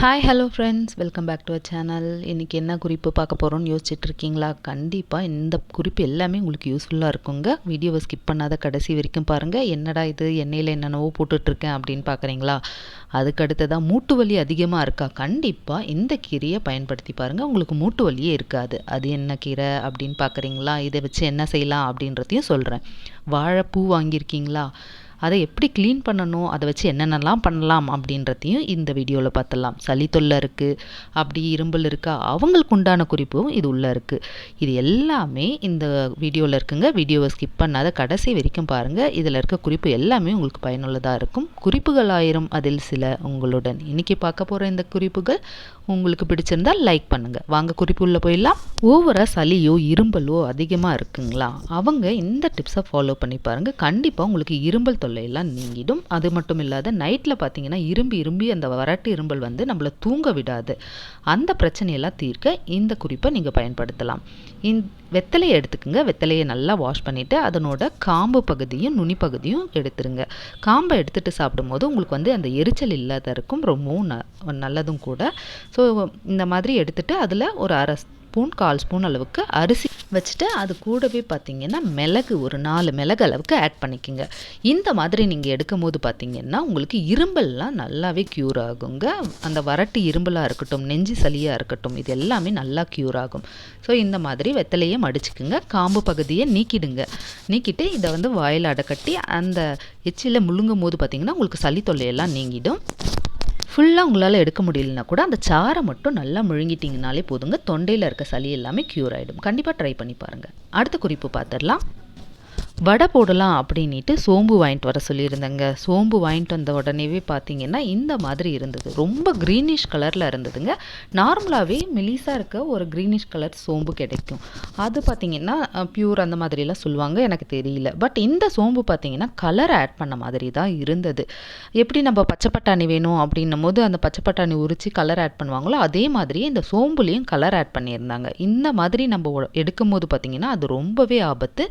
Hi hello friends welcome back to a channel இன்றைக்கி என்ன குறிப்பு பார்க்க போகிறோன்னு யோசிச்சுட்டு இருக்கீங்களா கண்டிப்பாக இந்த குறிப்பு எல்லாமே உங்களுக்கு யூஸ்ஃபுல்லாக இருக்குங்க. வீடியோவை ஸ்கிப் பண்ணாத கடைசி வரைக்கும் பாருங்கள் என்னடா இது? எண்ணெயில் என்னென்னவோ போட்டுட்ருக்கேன் அப்படின்னு பார்க்குறீங்களா? அதுக்கு அடுத்ததாக மூட்டு வலி அதிகமாக இருக்கா? கண்டிப்பாக இந்த கீரையை பயன்படுத்தி பாருங்கள் உங்களுக்கு மூட்டு வலியே இருக்காது. அது என்ன கீரை அப்படின்னு பார்க்குறீங்களா? இதை வச்சு என்ன செய்யலாம் அப்படின்றதையும் சொல்கிறேன் வாழைப்பூ வாங்கியிருக்கீங்களா? அதை எப்படி க்ளீன் பண்ணணும் அதை வச்சு என்னென்னலாம் பண்ணலாம் அப்படின்றதையும் இந்த வீடியோவில் பார்த்துடலாம். சளி தொல்லை இருக்குது அப்படி இரும்பல் இருக்கா அவங்களுக்கு உண்டான குறிப்பும் இது உள்ளே இருக்குது இது எல்லாமே இந்த வீடியோவில் இருக்குங்க. வீடியோவை ஸ்கிப் பண்ணாத கடைசி வரைக்கும் பாருங்கள் இதில் இருக்க குறிப்பு எல்லாமே உங்களுக்கு பயனுள்ளதாக இருக்கும். குறிப்புகள் ஆயிரம் அதில் சில உங்களுடன் இன்றைக்கி பார்க்க போகிற இந்த குறிப்புகள். உங்களுக்கு பிடிச்சிருந்தால் லைக் பண்ணுங்கள் வாங்க குறிப்புள்ள போயிடலாம். ஓவராக சளியோ இரும்பலோ அதிகமாக இருக்குங்களா? அவங்க இந்த டிப்ஸை ஃபாலோ பண்ணி பாருங்கள் கண்டிப்பாக உங்களுக்கு இரும்பல் தொல்லையெல்லாம் நீங்கிடும். அது மட்டும் இல்லாத நைட்டில் பார்த்தீங்கன்னா இரும்பி இரும்பி அந்த வறட்டு இரும்பல் வந்து நம்மளை தூங்க விடாது. அந்த பிரச்சனையெல்லாம் தீர்க்க இந்த குறிப்பை நீங்கள் பயன்படுத்தலாம். இந் வெத்தலையை எடுத்துக்கோங்க. வெத்தலையை நல்லா வாஷ் பண்ணிவிட்டு அதனோட காம்பு பகுதியும் நுனி பகுதியும் எடுத்துருங்க. காம்பை எடுத்துகிட்டு சாப்பிடும்போது உங்களுக்கு வந்து அந்த எரிச்சல் இல்லாத இருக்கும். ரொம்பவும் ந நல்லதும் கூட. ஸோ இந்த மாதிரி எடுத்துகிட்டு அதில் ஒரு அரை ஸ்பூன் கால் ஸ்பூன் அளவுக்கு அரிசி வச்சுட்டு அது கூடவே பார்த்தீங்கன்னா மிளகு ஒரு நாலு மிளகு அளவுக்கு ஆட் பண்ணிக்கோங்க. இந்த மாதிரி நீங்கள் எடுக்கும் போது பார்த்தீங்கன்னா உங்களுக்கு இரும்பல்லாம் நல்லாவே க்யூர் ஆகுங்க. அந்த வறட்டு இரும்பலாக இருக்கட்டும் நெஞ்சு சளியாக இருக்கட்டும் இது எல்லாமே நல்லா க்யூர் ஆகும். ஸோ இந்த மாதிரி வெத்தலையை மடிச்சுக்குங்க. காம்பு பகுதியை நீக்கிடுங்க. நீக்கிட்டு இதை வந்து வாயில் அடக்கட்டி அந்த எச்சியில் முழுங்கும் போது பார்த்தீங்கன்னா உங்களுக்கு சளி தொல்லையெல்லாம் நீங்கிடும். ஃபுல்லாக உங்களால் எடுக்க முடியலனா கூட அந்த சாரை மட்டும் நல்லா முழுங்கிட்டிங்கனாலே போதுங்க. தொண்டையில் இருக்க சளி எல்லாமே க்யூர் ஆகிடும் கண்டிப்பாக ட்ரை பண்ணி பாருங்கள் அடுத்த குறிப்பு பார்த்துடலாம் வடை போடலாம் அப்படின்ட்டு சோம்பு வாங்கிட்டு வர சொல்லியிருந்தேங்க. சோம்பு வாங்கிட்டு வந்த உடனேவே பார்த்தீங்கன்னா இந்த மாதிரி இருந்தது. ரொம்ப க்ரீனிஷ் கலரில் இருந்ததுங்க. நார்மலாகவே மெலிசாக இருக்க ஒரு க்ரீனிஷ் கலர் சோம்பு கிடைக்கும். அது பார்த்தீங்கன்னா பியூர் அந்த மாதிரிலாம் சொல்லுவாங்க எனக்கு தெரியல. பட் இந்த சோம்பு பார்த்தீங்கன்னா கலர் ஆட் பண்ண மாதிரி தான் இருந்தது. எப்படி நம்ம பச்சை பட்டாணி வேணும் அப்படின்னும் போது அந்த பச்சை பட்டாணி உரித்து கலர் ஆட் பண்ணுவாங்களோ அதே மாதிரியே இந்த சோம்புலேயும் கலர் ஆட் பண்ணியிருந்தாங்க. இந்த மாதிரி நம்ம எடுக்கும் போது பார்த்தீங்கன்னா அது ரொம்பவே ஆபத்து.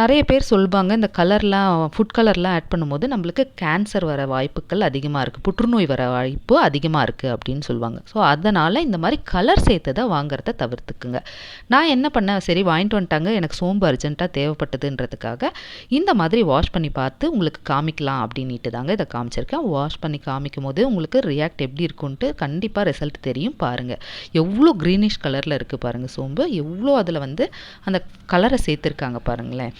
நிறைய பேர் சொல்லுவாங்க இந்த கலர்லாம் ஃபுட் கலர்லாம் ஆட் பண்ணும்போது நம்மளுக்கு கேன்சர் வர வாய்ப்புகள் அதிகமாக இருக்குது புற்றுநோய் வர வாய்ப்பு அதிகமாக இருக்குது அப்படின்னு சொல்லுவாங்க ஸோ அதனால் இந்த மாதிரி கலர் சேர்த்ததை வாங்குறத தவிர்த்துக்குங்க. நான் என்ன பண்ணேன் சரி வாங்கிட்டு வந்துட்டாங்க எனக்கு சோம்பு அர்ஜென்ட்டாக தேவைப்பட்டதுன்றதுக்காக இந்த மாதிரி வாஷ் பண்ணி பார்த்து உங்களுக்கு காமிக்கலாம் அப்படின்ட்டு தாங்க இதை காமிச்சிருக்கேன். வாஷ் பண்ணி காமிக்கும் போது உங்களுக்கு ரியாக்ட் எப்படி இருக்குன்ட்டு கண்டிப்பாக ரிசல்ட் தெரியும் பாருங்கள் எவ்வளோ க்ரீனிஷ் கலரில் இருக்குது பாருங்கள் சோம்பு. எவ்வளோ அதில் வந்து அந்த கலரை சேர்த்துருக்காங்க. இருக்காங்க பாருங்களேன்.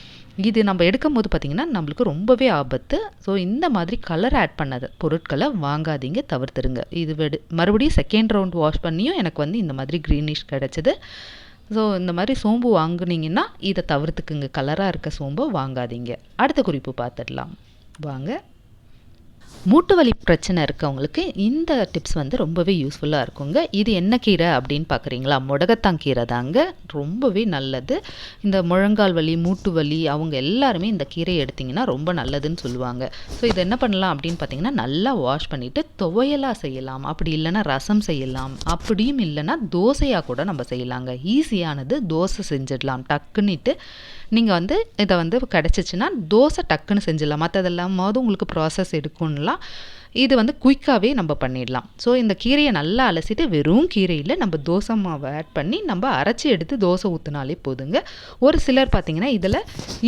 இது நம்ம எடுக்கும் போது பார்த்திங்கன்னா நம்மளுக்கு ரொம்பவே ஆபத்து. ஸோ இந்த மாதிரி கலர் ஆட் பண்ணாத பொருட்களை வாங்காதீங்க தவிர்த்துருங்க இது வெடு மறுபடியும் செகண்ட் ரவுண்ட் வாஷ் பண்ணியும் எனக்கு வந்து இந்த மாதிரி க்ரீனிஷ் கிடச்சிது. ஸோ இந்த மாதிரி சோம்பு வாங்குனீங்கன்னா இதை தவிர்த்துக்குங்க. கலராக இருக்க சோம்பு வாங்காதீங்க. அடுத்த குறிப்பு பார்த்துடலாம் வாங்க. மூட்டு வலி பிரச்சனை இருக்கவங்களுக்கு இந்த டிப்ஸ் வந்து ரொம்பவே யூஸ்ஃபுல்லாக இருக்குங்க. இது என்ன கீரை அப்படின்னு பார்க்குறீங்களா முடகத்தான் கீரை தாங்க. ரொம்பவே நல்லது. இந்த முழங்கால் வலி மூட்டு வலி அவங்க எல்லாருமே இந்த கீரையை எடுத்திங்கன்னா ரொம்ப நல்லதுன்னு சொல்லுவாங்க. ஸோ இது என்ன பண்ணலாம் அப்படின்னு பார்த்தீங்கன்னா நல்லா வாஷ் பண்ணிவிட்டு துவையலாக செய்யலாம். அப்படி இல்லைன்னா ரசம் செய்யலாம். அப்படியும் இல்லைன்னா தோசையாக கூட நம்ம செய்யலாங்க. ஈஸியானது தோசை செஞ்சிடலாம். டக்குன்னிட்டு நீங்கள் வந்து இதை வந்து கிடச்சிச்சின்னா தோசை டக்குன்னு செஞ்சிடலாம். மற்றதெல்லாம் போது உங்களுக்கு ப்ராசஸ் எடுக்கும்லாம் இது வந்து குயிக்காகவே நம்ம பண்ணிடலாம். ஸோ இந்த கீரையை நல்லா அலசிட்டு வெறும் கீரையில் நம்ம தோசை மாவை ஆட் பண்ணி நம்ம அரைச்சி எடுத்து தோசை ஊற்றினாலே போதுங்க. ஒரு சிலர் பார்த்திங்கன்னா இதில்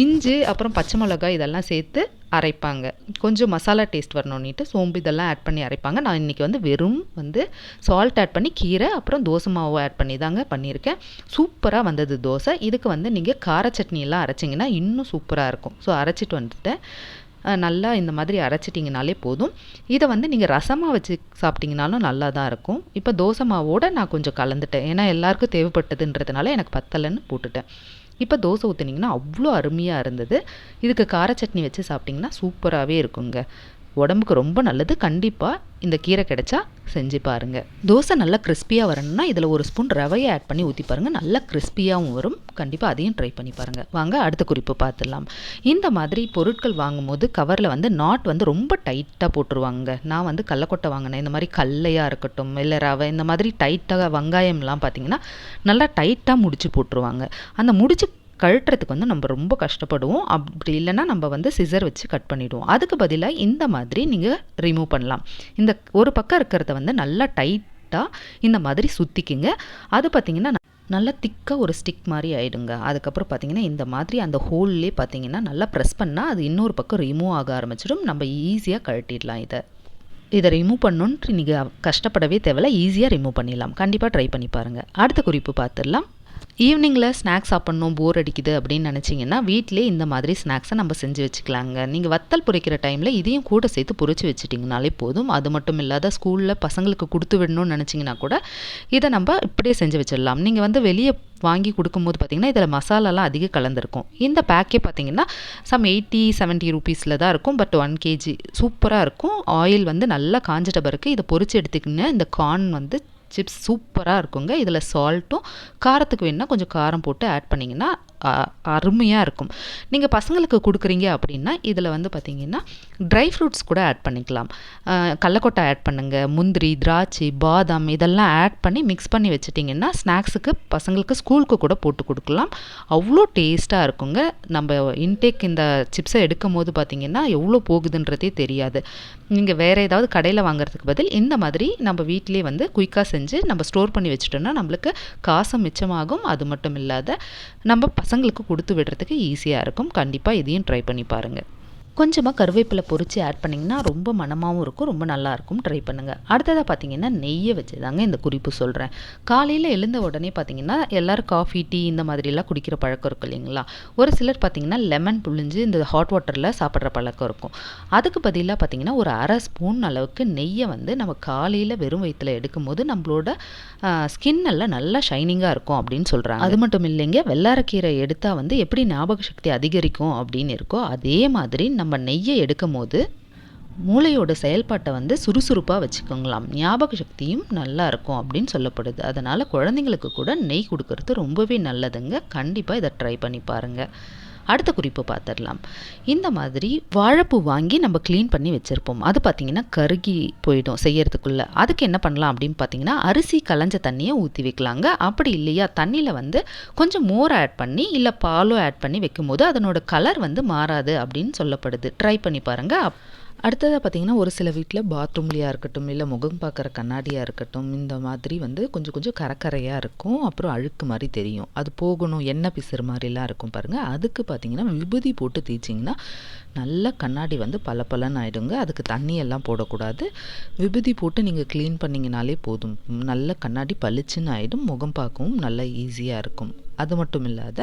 இஞ்சி அப்புறம் பச்சை மிளகாய் இதெல்லாம் சேர்த்து அரைப்பாங்க. கொஞ்சம் மசாலா டேஸ்ட் வரணுன்னுட்டு சோம்பு இதெல்லாம் ஆட் பண்ணி அரைப்பாங்க. நான் இன்றைக்கி வந்து வெறும் வந்து சால்ட் ஆட் பண்ணி கீரை அப்புறம் தோசை மாவு ஆட் பண்ணி தாங்க பண்ணியிருக்கேன். சூப்பராக வந்தது தோசை. இதுக்கு வந்து நீங்கள் கார சட்னியெல்லாம் அரைச்சிங்கன்னா இன்னும் சூப்பராக இருக்கும். ஸோ அரைச்சிட்டு வந்துட்டேன். நல்லா இந்த மாதிரி அரைச்சிட்டிங்கனாலே போதும். இதை வந்து நீங்கள் ரசமாக வச்சு சாப்பிட்டிங்கனாலும் நல்லா தான் இருக்கும். இப்போ தோசை மாவோடு நான் கொஞ்சம் கலந்துட்டேன். ஏன்னா எல்லாருக்கும் தேவைப்பட்டதுன்றதுனால எனக்கு பத்தலைன்னு போட்டுட்டேன். இப்போ தோசை ஊற்றுனீங்கன்னா அவ்வளோ அருமையாக இருந்தது. இதுக்கு கார சட்னி வச்சு சாப்பிட்டிங்கன்னா சூப்பராகவே இருக்குங்க. உடம்புக்கு ரொம்ப நல்லது. கண்டிப்பாக இந்த கீரை கிடைச்சா செஞ்சு பாருங்கள் தோசை நல்லா கிறிஸ்பியாக வரணும்னா இதில் ஒரு ஸ்பூன் ரவையை ஆட் பண்ணி ஊற்றி பாருங்கள் நல்லா கிறிஸ்பியாகவும் வரும். கண்டிப்பாக அதையும் ட்ரை பண்ணி பாருங்கள் வாங்க அடுத்த குறிப்பு பார்த்துடலாம். இந்த மாதிரி பொருட்கள் வாங்கும்போது கவரில் வந்து நாட் வந்து ரொம்ப டைட்டாக போட்டுருவாங்க நான் வந்து கல்லக்கொட்டை வாங்கினேன். இந்த மாதிரி கல்லையாக இருக்கட்டும் இல்லை ரவை இந்த மாதிரி டைட்டாக வெங்காயம்லாம் பார்த்தீங்கன்னா நல்லா டைட்டாக முடிச்சு போட்டுருவாங்க. அந்த முடிச்சு கழட்டுறதுக்கு வந்து நம்ம ரொம்ப கஷ்டப்படுவோம். அப்படி இல்லைன்னா நம்ம வந்து சிசர் வச்சு கட் பண்ணிவிடுவோம் அதுக்கு பதிலாக இந்த மாதிரி நீங்கள் ரிமூவ் பண்ணலாம். இந்த ஒரு பக்கம் இருக்கிறத வந்து நல்லா டைட்டாக இந்த மாதிரி சுற்றிக்கிங்க அது பார்த்திங்கன்னா நல்லா திக்காக ஒரு ஸ்டிக் மாதிரி ஆகிடுங்க அதுக்கப்புறம் பார்த்தீங்கன்னா இந்த மாதிரி அந்த ஹோல்லே பார்த்தீங்கன்னா நல்லா ப்ரெஸ் பண்ணால் அது இன்னொரு பக்கம் ரிமூவ் ஆக ஆரம்பிச்சிடும். நம்ம ஈஸியாக கழட்டிடலாம் இதை. இதை ரிமூவ் பண்ணணுன்ட்டு நீங்கள் கஷ்டப்படவே தேவையில்ல. ஈஸியாக ரிமூவ் பண்ணிடலாம். கண்டிப்பாக ட்ரை பண்ணி பாருங்கள் அடுத்த குறிப்பு பார்த்துடலாம் ஈவினிங்கில் ஸ்நாக்ஸ் சாப்பிட்ணும் போர் அடிக்குது அப்படின்னு நினச்சிங்கன்னா வீட்டிலே இந்த மாதிரி ஸ்நாக்ஸை நம்ம செஞ்சு வச்சுக்கலாங்க. நீங்கள் வத்தல் பொரிக்கிற டைமில் இதையும் கூட சேர்த்து பொரிச்சு வச்சுட்டிங்கனாலே போதும். அது மட்டும் இல்லாத ஸ்கூலில் பசங்களுக்கு கொடுத்து விடணும்னு நினச்சிங்கன்னா கூட இதை நம்ம இப்படியே செஞ்சு வச்சிடலாம். நீங்கள் வந்து வெளியே வாங்கி கொடுக்கும்போது பார்த்திங்கன்னா இதில் மசாலாலாம் அதிகம் கலந்துருக்கும். இந்த பேக்கே பார்த்திங்கன்னா சம் எயிட்டி செவன்ட்டி ருபீஸில் தான் இருக்கும். பட் ஒன் கேஜி சூப்பராக இருக்கும். ஆயில் வந்து நல்லா காஞ்சிட்ட பிறகு இதை பொறிச்சு எடுத்துக்கிங்க. இந்த கார்ன் வந்து சிப்ஸ் சூப்பராக இருக்குங்க. இதில் சால்ட்டும் காரத்துக்கு வேணுன்னா கொஞ்சம் காரம் போட்டு ஆட் பண்ணிங்கன்னா அருமையாக இருக்கும். நீங்கள் பசங்களுக்கு கொடுக்குறீங்க அப்படின்னா இதில் வந்து பார்த்திங்கன்னா ட்ரை ஃப்ரூட்ஸ் கூட ஆட் பண்ணிக்கலாம். கடலக்கொட்டை ஆட் பண்ணுங்கள் முந்திரி திராட்சை பாதாம் இதெல்லாம் ஆட் பண்ணி மிக்ஸ் பண்ணி வச்சுட்டிங்கன்னா ஸ்நாக்ஸுக்கு பசங்களுக்கு ஸ்கூலுக்கு கூட போட்டு கொடுக்கலாம். அவ்வளோ டேஸ்ட்டாக இருக்குங்க. நம்ம இன்டேக் இந்த சிப்ஸை எடுக்கும் போது பார்த்திங்கன்னா எவ்வளோ போகுதுன்றதே தெரியாது. நீங்கள் வேறு ஏதாவது கடையில் வாங்குறதுக்கு பதில் இந்த மாதிரி நம்ம வீட்டிலே வந்து குயிக்காக செஞ்சு நம்ம ஸ்டோர் பண்ணி வச்சுட்டோம்னா நம்மளுக்கு காசும் மிச்சமாகும். அது மட்டும் இல்லாத நம்ம பசங்களுக்கு கொடுத்து விடுறதுக்கு ஈஸியாக இருக்கும். கண்டிப்பாக இதையும் ட்ரை பண்ணி பாருங்கள் கொஞ்சமாக கருவேப்பிலை பொரித்து ஆட் பண்ணிங்கன்னா ரொம்ப மனமாகவும் இருக்கும் ரொம்ப நல்லாயிருக்கும் ட்ரை பண்ணுங்கள் அடுத்ததாக பார்த்தீங்கன்னா நெய்யை வச்சு தாங்க இந்த குறிப்பு சொல்கிறேன் காலையில் எழுந்த உடனே பார்த்தீங்கன்னா எல்லோரும் காஃபி டீ இந்த மாதிரிலாம் குடிக்கிற பழக்கம் இருக்கும் இல்லைங்களா? ஒரு சிலர் பார்த்தீங்கன்னா லெமன் புழிஞ்சு இந்த ஹாட் வாட்டரில் சாப்பிட்ற பழக்கம் இருக்கும். அதுக்கு பதிலாக பார்த்தீங்கன்னா ஒரு அரை ஸ்பூன் அளவுக்கு நெய்யை வந்து நம்ம காலையில் வெறும் வயிற்றில் எடுக்கும்போது நம்மளோட ஸ்கின் எல்லாம் நல்லா ஷைனிங்காக இருக்கும் அப்படின்னு சொல்கிறாங்க அது மட்டும் இல்லைங்க வெள்ளாரக்கீரை எடுத்தால் வந்து எப்படி ஞாபக சக்தி அதிகரிக்கும் அப்படின்னு இருக்கோ அதே மாதிரி நம்ம நெய்யை எடுக்கும் போது மூளையோட செயல்பாட்டை வந்து சுறுசுறுப்பாக வச்சுக்கோங்களாம். ஞாபக சக்தியும் நல்லா இருக்கும் அப்படின்னு சொல்லப்படுது. அதனால் குழந்தைங்களுக்கு கூட நெய் கொடுக்கறது ரொம்பவே நல்லதுங்க. கண்டிப்பாக இதை ட்ரை பண்ணி பாருங்கள் அடுத்த குறிப்பு பார்த்துடலாம். இந்த மாதிரி வாழைப்பூ வாங்கி நம்ம க்ளீன் பண்ணி வச்சுருப்போம். அது பார்த்திங்கன்னா கருகி போயிடும் செய்யறதுக்குள்ளே. அதுக்கு என்ன பண்ணலாம் அப்படின்னு பார்த்தீங்கன்னா அரிசி களைஞ்ச தண்ணியை ஊற்றி வைக்கலாங்க. அப்படி இல்லையா தண்ணியில் வந்து கொஞ்சம் மோர் ஆட் பண்ணி இல்லை பாலோ ஆட் பண்ணி வைக்கும்போது அதனோட கலர் வந்து மாறாது அப்படின்னு சொல்லப்படுது. ட்ரை பண்ணி பாருங்கள் அடுத்ததாக பார்த்திங்கன்னா ஒரு சில வீட்டில் பாத்ரூம்லையாக இருக்கட்டும் இல்லை முகம் பார்க்குற கண்ணாடியாக இருக்கட்டும் இந்த மாதிரி வந்து கொஞ்சம் கொஞ்சம் கரக்கரையாக இருக்கும். அப்புறம் அழுக்கு மாதிரி தெரியும். அது போகணும் எண்ணெய் பிசுறு மாதிரிலாம் இருக்கும் பாருங்கள் அதுக்கு பார்த்திங்கன்னா விபூதி போட்டு தேய்ச்சிங்கன்னா நல்ல கண்ணாடி வந்து பல பலன்னு ஆகிடுங்க அதுக்கு தண்ணியெல்லாம் போடக்கூடாது. விபூதி போட்டு நீங்கள் க்ளீன் பண்ணிங்கனாலே போதும். நல்ல கண்ணாடி பளிச்சுன்னு ஆகிடும் முகம் பார்க்கவும் நல்லா ஈஸியாக இருக்கும். அது மட்டும் இல்லாத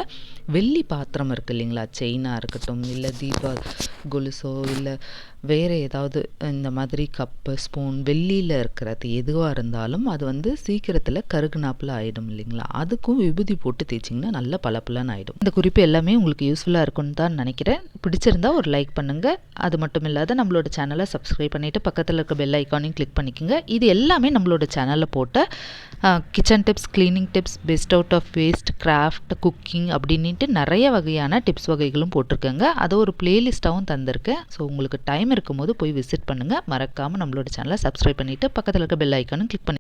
வெள்ளி பாத்திரம் இருக்குது இல்லைங்களா? செயினாக இருக்கட்டும் இல்லை தீபா கொலுசோ இல்லை வேறு ஏதாவது இந்த மாதிரி கப்பு ஸ்பூன் வெள்ளியில் இருக்கிறது எதுவாக இருந்தாலும் அது வந்து சீக்கிரத்தில் கருகுனாப்பில் ஆகிடும் இல்லைங்களா? அதுக்கும் விபூதி போட்டு தேய்ச்சிங்கன்னா நல்ல பளபளன்னு ஆகிடும் இந்த குறிப்பு எல்லாமே உங்களுக்கு யூஸ்ஃபுல்லாக இருக்கும்னு தான் நினைக்கிறேன். பிடிச்சிருந்தா ஒரு லைக் பண்ணுங்கள் அது மட்டும் இல்லாத நம்மளோட சேனலை சப்ஸ்கிரைப் பண்ணிவிட்டு பக்கத்தில் இருக்க பெல் ஐக்கானையும் கிளிக் பண்ணிக்கோங்க. இது எல்லாமே நம்மளோட சேனலில் போட்ட kitchen tips cleaning tips best out of waste craft cooking அப்படின்ட்டு நிறைய வகையான டிப்ஸ் வகைகளும் போட்டிருக்கேங்க. அதை ஒரு பிளேலிஸ்ட்டாகவும் தந்திருக்கேன். ஸோ உங்களுக்கு டைம் டைம் இருக்கும்போது போய் விசிட் பண்ணுங்கள் மறக்காமல் நம்மளோட சேனலை சப்ஸ்கிரைப் பண்ணிவிட்டு பக்கத்தில் இருக்க பெல் ஐக்கானும் கிளிக் பண்ணி